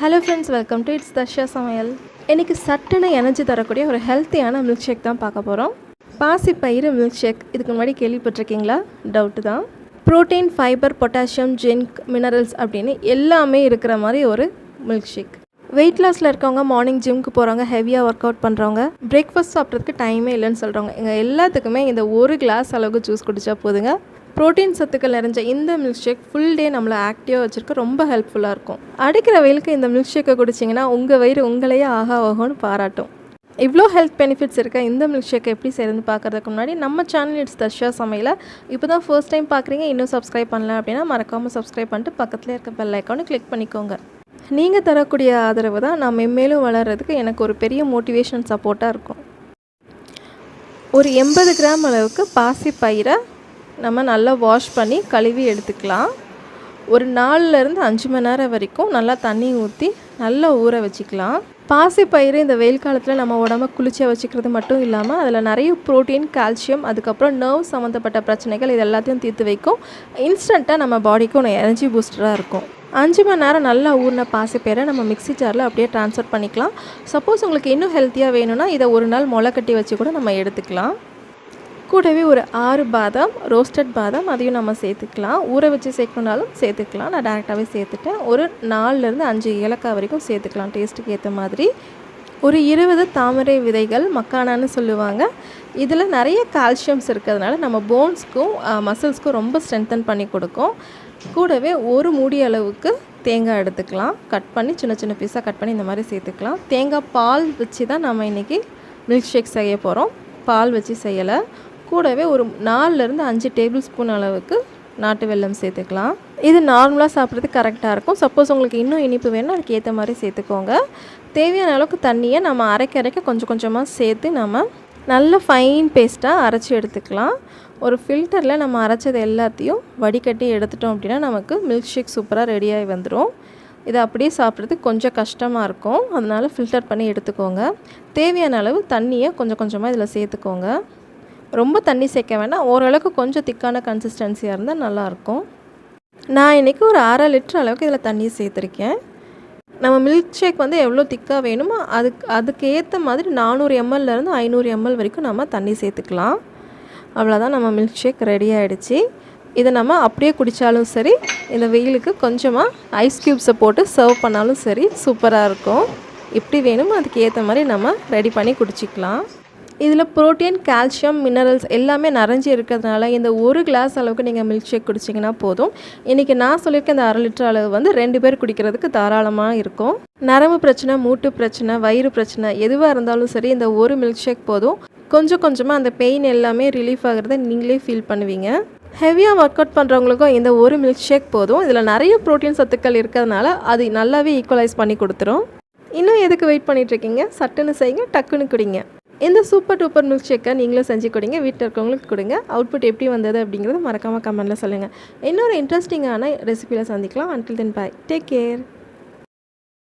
Hello friends welcome to it's Dharsha சமையல் இன்றைக்கி சட்டுன்னு எனர்ஜி தரக்கூடிய ஒரு ஹெல்த்தியான மில்க் ஷேக் தான் பார்க்க போகிறோம் பாசி பயிறு மில்க் ஷேக் இதுக்கு முன்னாடி கேள்விப்பட்டிருக்கீங்களா? டவுட்டு தான். Protein fibre potassium zinc minerals அப்படின்னு எல்லாமே இருக்கிற மாதிரி ஒரு மில்க் ஷேக் வெயிட் லாஸில் இருக்கவங்க மார்னிங் ஜிம்க்கு போகிறவங்க ஹெவியாக ஒர்க் அவுட் பண்ணுறவங்க பிரேக்ஃபாஸ்ட் சாப்பிட்றதுக்கு டைமே இல்லைன்னு சொல்கிறவங்க எங்கள் எல்லாத்துக்குமே இந்த ஒரு கிளாஸ் அளவுக்கு ஜூஸ் குடித்தா போதுங்க. ப்ரோட்டீன் சத்துக்கள் நிறைஞ்ச இந்த மில்க் ஷேக் ஃபுல் டே நம்மளை ஆக்டிவாக வச்சுருக்க. ரொம்ப ஹெல்ப்ஃபுல்லாக இருக்கும். அடிக்கிற வெயிலுக்கு இந்த மில்க் ஷேக்கை குடிச்சிங்கன்னா உங்கள் வயிறு உங்களையே ஆகா ஆகும்னு பாராட்டும். இவ்வளோ ஹெல்த் பெனிஃபிட்ஸ் இருக்க இந்த மில்க் ஷேக்கை எப்படி செய்யறதுன்னு பார்க்குறதுக்கு முன்னாடி நம்ம சேனல் இட்ஸ் தர்ஷா சமையல இப்போ தான் ஃபர்ஸ்ட் டைம் பார்க்குறீங்க இன்னும் சப்ஸ்கிரைப் பண்ணல அப்படின்னா மறக்காமல் சப்ஸ்கிரைப் பண்ணிட்டு பக்கத்தில் இருக்க பெல் ஐக்கானு கிளிக் பண்ணிக்கோங்க. நீங்கள் தரக்கூடிய ஆதரவு தான் நான் மென்மேலும் வளர்கிறதுக்கு எனக்கு ஒரு பெரிய மோட்டிவேஷன் சப்போர்ட்டாக இருக்கும். ஒரு எண்பது கிராம் அளவுக்கு பாசி பயிரை நம்ம நல்லா வாஷ் பண்ணி கழுவி எடுத்துக்கலாம். ஒரு நாலுலேருந்து அஞ்சு மணி நேரம் வரைக்கும் நல்லா தண்ணி ஊற்றி நல்லா ஊற வச்சுக்கலாம். பாசி பயிறு இந்த வெயில் காலத்தில் நம்ம உடம்ப குளிர்ச்சியாக வச்சுக்கிறது மட்டும் இல்லாமல் அதில் நிறைய ப்ரோட்டீன் கால்சியம் அதுக்கப்புறம் நர்வ் சம்மந்தப்பட்ட பிரச்சனைகள் இது எல்லாத்தையும் தீர்த்து வைக்கும். இன்ஸ்டண்ட்டாக நம்ம பாடிக்கு ஒன்று எனர்ஜி பூஸ்டராக இருக்கும். அஞ்சு மணி நேரம் நல்லா ஊறின பாசிப்பயிரை நம்ம மிக்ஸி ஜாரில் அப்படியே ட்ரான்ஸ்ஃபர் பண்ணிக்கலாம். சப்போஸ் உங்களுக்கு இன்னும் ஹெல்த்தியாக வேணும்னா இதை ஒரு நாள் முளை கட்டி வச்சு கூட நம்ம எடுத்துக்கலாம். கூடவே ஒரு ஆறு பாதாம் ரோஸ்டட் பாதாம் அதையும் நம்ம சேர்த்துக்கலாம். ஊற வச்சு சேர்க்கணுனாலும் சேர்த்துக்கலாம். நான் டேரெக்டாகவே சேர்த்துட்டேன். ஒரு நாலுலேருந்து அஞ்சு ஏலக்காய் வரைக்கும் சேர்த்துக்கலாம். டேஸ்ட்டுக்கு ஏற்ற மாதிரி. ஒரு இருபது தாமரை விதைகள் மக்கானான்னு சொல்லுவாங்க. இதில் நிறைய கால்சியம்ஸ் இருக்கிறதுனால நம்ம போன்ஸ்க்கும் மசில்ஸ்க்கும் ரொம்ப ஸ்ட்ரென்தன் பண்ணி கொடுக்கும். கூடவே ஒரு மூடி அளவுக்கு தேங்காய் எடுத்துக்கலாம். கட் பண்ணி சின்ன சின்ன பீஸாக கட் பண்ணி இந்த மாதிரி சேர்த்துக்கலாம். தேங்காய் பால் வச்சு தான் நம்ம இன்றைக்கி மில்க் ஷேக் செய்ய போகிறோம் பால் வச்சு செய்யலை. கூடவே ஒரு நாலுலேருந்து அஞ்சு டேபிள் ஸ்பூன் அளவுக்கு நாட்டு வெல்லம் சேர்த்துக்கலாம். இது நார்மலாக சாப்பிட்றதுக்கு கரெக்டாக இருக்கும். சப்போஸ் உங்களுக்கு இன்னும் இனிப்பு வேணும் அதுக்கு ஏற்ற மாதிரி சேர்த்துக்கோங்க. தேவையான அளவுக்கு தண்ணியை நம்ம அரைக்க அரைக்க கொஞ்சம் கொஞ்சமாக சேர்த்து நம்ம நல்ல ஃபைன் பேஸ்ட்டாக அரைச்சி எடுத்துக்கலாம். ஒரு ஃபில்டரில் நம்ம அரைச்சது எல்லாத்தையும் வடிகட்டி எடுத்துட்டோம் அப்படின்னா நமக்கு மில்க் ஷேக் சூப்பராக ரெடியாகி வந்துடும் இதை அப்படியே சாப்பிட்றதுக்கு கொஞ்சம் கஷ்டமாக இருக்கும். அதனால் ஃபில்டர் பண்ணி எடுத்துக்கோங்க. தேவையான அளவு தண்ணியை கொஞ்சம் கொஞ்சமாக இதில் சேர்த்துக்கோங்க. ரொம்ப தண்ணி சேர்க்க வேணாம். ஓரளவுக்கு கொஞ்சம் திக்கான கன்சிஸ்டன்சியாக இருந்தால் நல்லாயிருக்கும். நான் இன்றைக்கி ஒரு அரை லிட்டர் அளவுக்கு இதில் தண்ணி சேர்த்துருக்கேன். நம்ம மில்க் ஷேக் வந்து எவ்வளோ திக்காக வேணுமோ அதுக்கு அதுக்கு ஏற்ற மாதிரி நானூறு எம்எல்லேருந்து ஐநூறு எம்எல் வரைக்கும் நம்ம தண்ணி சேர்த்துக்கலாம். அவ்வளோதான் நம்ம மில்க் ஷேக் ரெடி ஆகிடுச்சு இதை நம்ம அப்படியே குடித்தாலும் சரி இந்த வெயிலுக்கு கொஞ்சமாக ஐஸ் க்யூப்ஸை போட்டு சர்வ் பண்ணாலும் சரி சூப்பராக இருக்கும். எப்படி வேணுமோ அதுக்கு ஏற்ற மாதிரி நம்ம ரெடி பண்ணி குடிச்சிக்கலாம். இதில் ப்ரோட்டீன் கால்சியம் மினரல்ஸ் எல்லாமே நிறைஞ்சி இருக்கிறதுனால இந்த ஒரு கிளாஸ் அளவுக்கு நீங்கள் மில்க் ஷேக் குடிச்சிங்கன்னா போதும். இன்றைக்கி நான் சொல்லியிருக்க இந்த அரை லிட்டர் அளவு வந்து ரெண்டு பேர் குடிக்கிறதுக்கு தாராளமாக இருக்கும். நரம்பு பிரச்சனை மூட்டு பிரச்சனை வயிறு பிரச்சனை எதுவாக இருந்தாலும் சரி இந்த ஒரு மில்க் ஷேக் போதும். கொஞ்சம் கொஞ்சமாக அந்த பெயின் எல்லாமே ரிலீஃப் ஆகிறத நீங்களே ஃபீல் பண்ணுவீங்க. ஹெவியாக ஒர்க் அவுட் பண்ணுறவங்களுக்கும் இந்த ஒரு மில்க் ஷேக் போதும். இதில் நிறைய ப்ரோட்டீன் சத்துக்கள் இருக்கிறதுனால அது நல்லாவே ஈக்குவலைஸ் பண்ணி கொடுத்துரும். இன்னும் எதுக்கு வெயிட் பண்ணிகிட்ருக்கீங்க சட்டுன்னு செய்யுங்க டக்குன்னு குடிங்க. இந்த சூப்பர் டூப்பர் மில்க் ஷேக்கை நீங்களும் செஞ்சு கொடுங்க வீட்டில் இருக்கவங்களுக்கு கொடுங்க. அவுட்புட் எப்படி வந்தது அப்படிங்கிறத மறக்காமல் கமெண்ட்டில் சொல்லுங்கள் இன்னொரு இன்ட்ரெஸ்டிங்கான ரெசிபியில் சந்திக்கலாம். Until then bye take care